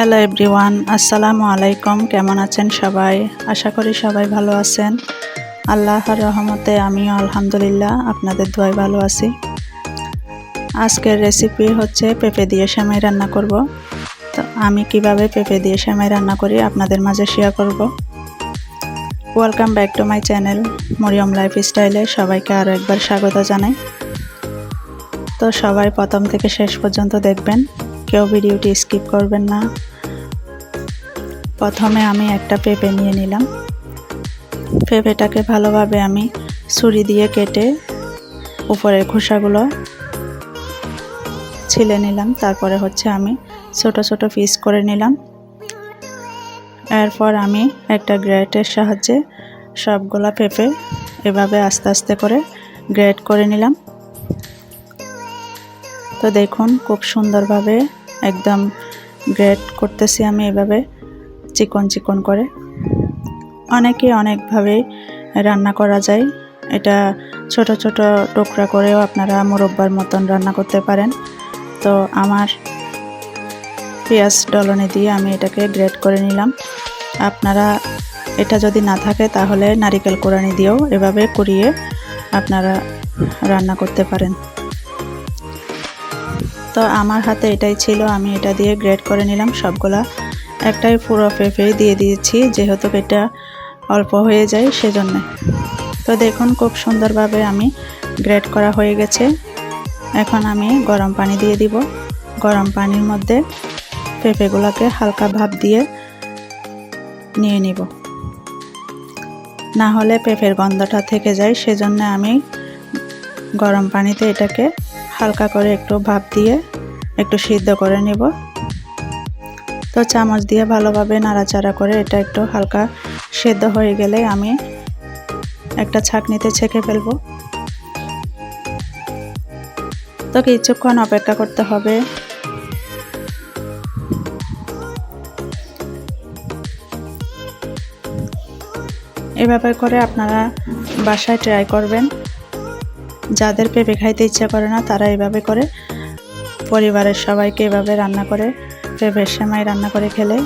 Hello everyone আসসালামু আলাইকুম কেমন আছেন সবাই? আশা করি সবাই ভালো আছেন। আল্লাহর রহমতে আমিও আলহামদুলিল্লাহ, আপনাদের দোয়ায় ভালো আছি। আজকের রেসিপি হচ্ছে পেঁপে দিয়ে সেমাই রান্না করব। তো আমি কীভাবে পেঁপে দিয়ে সেমাই রান্না করি আপনাদের মাঝে শেয়ার করব। Welcome back to my channel Mariam life স্টাইলে সবাইকে আরও একবার স্বাগত জানাই। তো সবাই প্রথম থেকে শেষ পর্যন্ত দেখবেন, কেউ ভিডিওটি স্কিপ করবেন না। প্রথমে আমি একটা পেঁপে নিয়ে নিলাম। পেঁপেটাকে ভালোভাবে আমি ছুরি দিয়ে কেটে উপরের খোসাগুলো ছিলে নিলাম। তারপরে হচ্ছে আমি ছোট ছোট পিস করে নিলাম। এরপর আমি একটা গ্রেটের সাহায্যে সবগুলা পেঁপে এভাবে আস্তে আস্তে করে গ্রেট করে নিলাম। তো দেখুন, খুব সুন্দরভাবে একদম গ্রেট করতেছি আমি এভাবে। চিকন চিকন করে। অনেকে অনেকভাবে রান্না করা যায়। এটা ছোট ছোট টুকরা করেও আপনারা মুরব্বার মতন রান্না করতে পারেন। তো আমার পেঁয়াজ ডলনে দিয়ে আমি এটাকে গ্রেট করে নিলাম। আপনারা এটা যদি না থাকে তাহলে নারিকেল কোরানি দিয়েও এভাবে কুড়িয়ে আপনারা রান্না করতে পারেন। তো আমার হাতে এটাই ছিল। আমি এটা দিয়ে গ্রেড করে নিলাম। সবগুলা একটাই পুরো পেঁপে দিয়ে দিয়েছি, যেহেতু এটা অল্প হয়ে যায় সেজন্য। তো দেখুন খুব সুন্দরভাবে আমি গ্রেড করা হয়ে গেছে। এখন আমি গরম পানি দিয়ে দিব। গরম পানির মধ্যে পেঁপেগুলোকে হালকা ভাপ দিয়ে নিয়ে নিব। না হলে পেঁপের গন্ধটা থেকে যায়, সেজন্য আমি গরম পানিতে এটাকে হালকা করে একটু ভাপ দিয়ে একটু সিদ্ধ করে নিব। তো চামচ দিয়ে ভালোভাবে নাড়াচাড়া করে এটা একটু হালকা সেদ্ধ হয়ে গেলে আমি একটা ছাকনিতে ছেঁকে ফেলব। তো কিছুক্ষণ অপেক্ষা করতে হবে। এভাবে করে আপনারা বাসায় ট্রাই করবেন। যাদের পেঁপে খাইতে ইচ্ছা করে না, তারা এভাবে করে পরিবারের সবাইকে এভাবে রান্না করে পেঁপের সেমাই রান্না করে খেলে,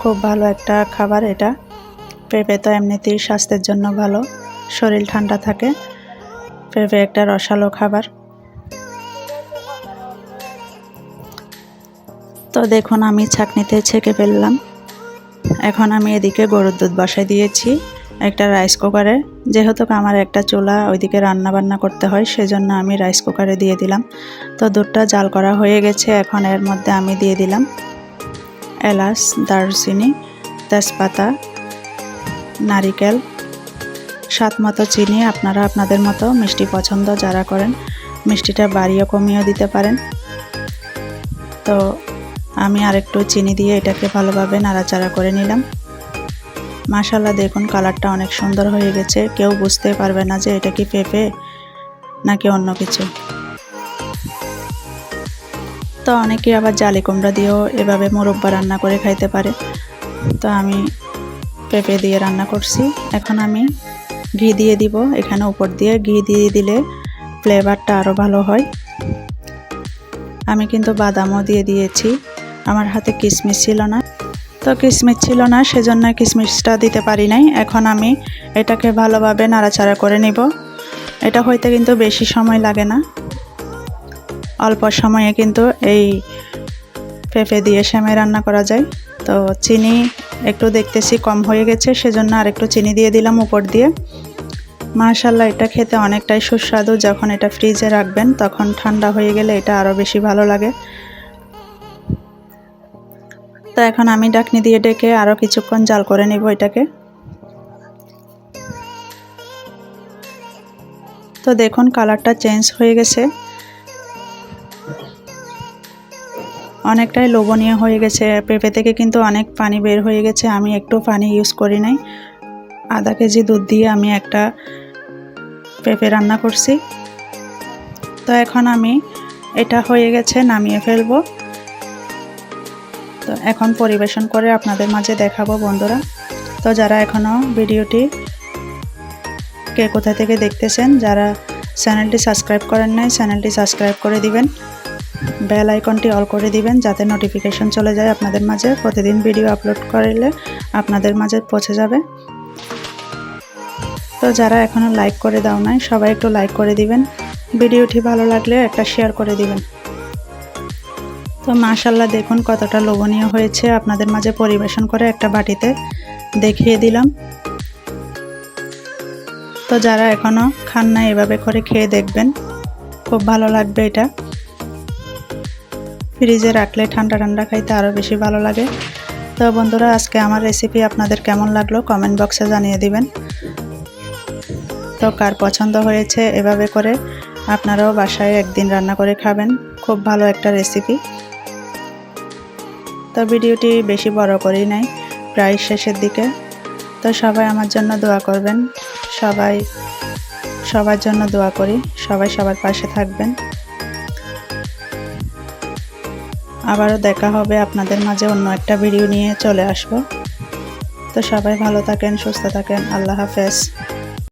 খুব ভালো একটা খাবার এটা। পেঁপে তো এমনিতেই স্বাস্থ্যের জন্য ভালো, শরীর ঠান্ডা থাকে, পেঁপে একটা রসালো খাবার। তো দেখুন, আমি ছাকনিতে ছেঁকে ফেললাম। এখন আমি এদিকে গরুর দুধ বসাই দিয়েছি, একটা রাইস কুকারে যেহেতু আমার একটা চুলা, ওইদিকে রান্না বান্না করতে হয়, সেজন্য আমি রাইস কুকারে দিয়ে দিলাম। তো দুধটা জাল করা হয়ে গেছে, এখন এর মধ্যে আমি দিয়ে দিলাম। এলাচ, দারচিনি, তেজপাতা, নারিকেল স্বাদ মতো চিনি আপনারা আপনাদের মতো মিষ্টি পছন্দ যারা করেন, মিষ্টিটা বাড়িও কমিয়েও দিতে পারেন। তো আমি আরেকটু চিনি দিয়ে এটাকে ভালোভাবে নাড়াচাড়া করে নিলাম। মাশাল্লাহ দেখুন কালারটা অনেক সুন্দর হয়ে গেছে। কেউ বুঝতে পারবে না যে এটা কি পেঁপে নাকি অন্য কিছু। তো অনেকে আবার জালি কুমড়া দিয়েও এভাবে মুরব্বা রান্না করে খাইতে পারে। তো আমি পেঁপে দিয়ে রান্না করছি। এখন আমি ঘি দিয়ে দিব। এখানে উপর দিয়ে ঘি দিয়ে দিলে ফ্লেভারটা আরও ভালো হয়। আমি কিন্তু বাদামও দিয়ে দিয়েছি। আমার হাতে কিশমিশ ছিল না। তো কিশমিশ ছিল না, সেজন্য কিশমিশটা দিতে পারি নাই। এখন আমি এটাকে ভালোভাবে নাড়াচাড়া করে নিব। এটা হইতে কিন্তু বেশি সময় লাগে না। অল্প সময়ে কিন্তু এই পেঁপে দিয়ে শ্যামে রান্না করা যায়। তো চিনি একটু দেখতেছি কম হয়ে গেছে, সেজন্য আর একটু চিনি দিয়ে দিলাম উপর দিয়ে। মাশাল্লাহ এটা খেতে অনেকটাই সুস্বাদু। যখন এটা ফ্রিজে রাখবেন, তখন ঠান্ডা হয়ে গেলে এটা আরও বেশি ভালো লাগে। তো এখন আমি ডাকনি দিয়ে ডেকে আরও কিছুক্ষণ জাল করে নেব এটাকে। তো দেখুন, কালারটা চেঞ্জ হয়ে গেছে। অনেকটাই লোভনীয় হয়ে গেছে। পেঁপে থেকে কিন্তু অনেক পানি বের হয়ে গেছে। আমি একটু পানি ইউজ করি নাই। আধা কেজি দুধ দিয়ে আমি একটা পেঁপে রান্না করছি। তো এখন আমি এটা হয়ে গেছে নামিয়ে ফেলব। তো এখন পরিবেশন করে আপনাদের মাঝে দেখাবো বন্ধুরা। তো যারা এখনও ভিডিওটি কে কোথা থেকে দেখতেছেন, যারা চ্যানেলটি সাবস্ক্রাইব করেন নাই, চ্যানেলটি সাবস্ক্রাইব করে দিবেন। বেল আইকনটি অল করে দিবেন যাতে নোটিফিকেশন চলে যায় আপনাদের মাঝে। প্রতিদিন ভিডিও আপলোড করলে আপনাদের মাঝে পৌঁছে যাবে। তো যারা এখনও লাইক করে দাও নাই, সবাই একটু লাইক করে দিবেন। ভিডিওটি ভালো লাগলে একটা শেয়ার করে দিবেন। তো মাশাল্লাহ দেখুন কতটা লোভনীয় হয়েছে আপনাদের মাঝে পরিবেশন করে একটা বাটিতে দেখিয়ে দিলাম। তো যারা এখনও খান না এভাবে করে খেয়ে দেখবেন। খুব ভালো লাগবে এটা। ফ্রিজে রাখলে ঠান্ডা ঠান্ডা খাইতে আরও বেশি ভালো লাগে। তো বন্ধুরা, আজকে আমার রেসিপি আপনাদের কেমন লাগল কমেন্ট বক্সে জানিয়ে দিবেন। তো কার পছন্দ হয়েছে এভাবে করে আপনারাও বাসায় একদিন রান্না করে খাবেন। খুব ভালো একটা রেসিপি তো ভিডিওটি বেশি বড় করেই নাই, প্রায় শেষের দিকে। তো সবাই আমার জন্য দোয়া করবেন। সবাই সবার জন্য দোয়া করি। সবাই সবার পাশে থাকবেন। আবারও দেখা হবে আপনাদের মাঝে অন্য একটা ভিডিও নিয়ে চলে আসব। তো সবাই ভালো থাকেন, সুস্থ থাকেন, আল্লাহ হাফেজ।